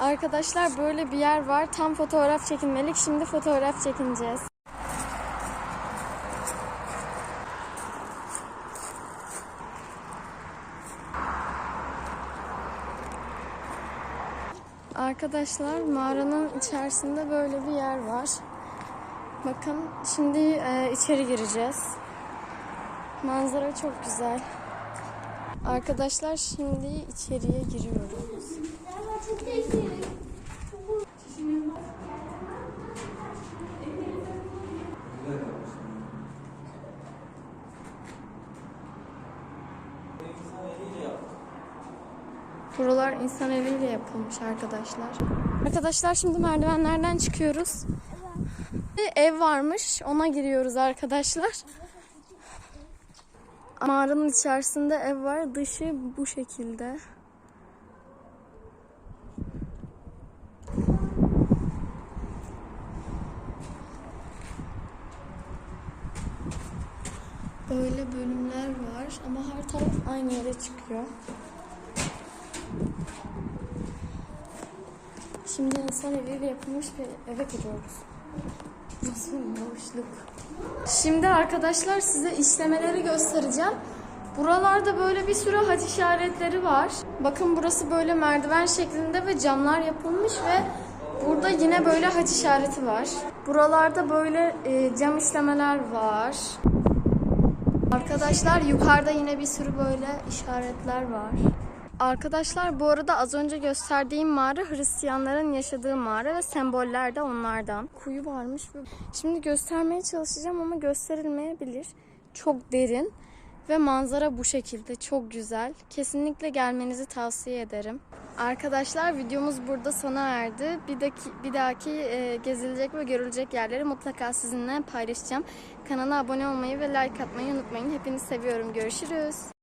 Arkadaşlar böyle bir yer var. Tam fotoğraf çekinmelik. Şimdi fotoğraf çekineceğiz. Arkadaşlar mağaranın içerisinde böyle bir yer var. Bakın şimdi e, içeri gireceğiz. Manzara çok güzel. Arkadaşlar şimdi içeriye giriyoruz. Buralar insan eliyle yapılmış arkadaşlar. Arkadaşlar şimdi merdivenlerden çıkıyoruz. Bir ev varmış. Ona giriyoruz arkadaşlar. Mağaranın içerisinde ev var. Dışı bu şekilde. Böyle bölümler var ama her taraf aynı yere çıkıyor. Şimdi insan eliyle yapılmış bir eve giriyoruz. Nasıl bir boşluk. Şimdi arkadaşlar size işlemeleri göstereceğim. Buralarda böyle bir sürü haç işaretleri var. Bakın burası böyle merdiven şeklinde ve camlar yapılmış ve burada yine böyle haç işareti var. Buralarda böyle e, cam işlemeler var. Arkadaşlar yukarıda yine bir sürü böyle işaretler var. Arkadaşlar bu arada az önce gösterdiğim mağara Hristiyanların yaşadığı mağara ve semboller de onlardan. Kuyu varmış. ve- Şimdi göstermeye çalışacağım ama gösterilmeyebilir. Çok derin ve manzara bu şekilde çok güzel. Kesinlikle gelmenizi tavsiye ederim. Arkadaşlar videomuz burada sona erdi. Bir daki, bir dahaki e, gezilecek ve görülecek yerleri mutlaka sizinle paylaşacağım. Kanala abone olmayı ve like atmayı unutmayın. Hepinizi seviyorum. Görüşürüz.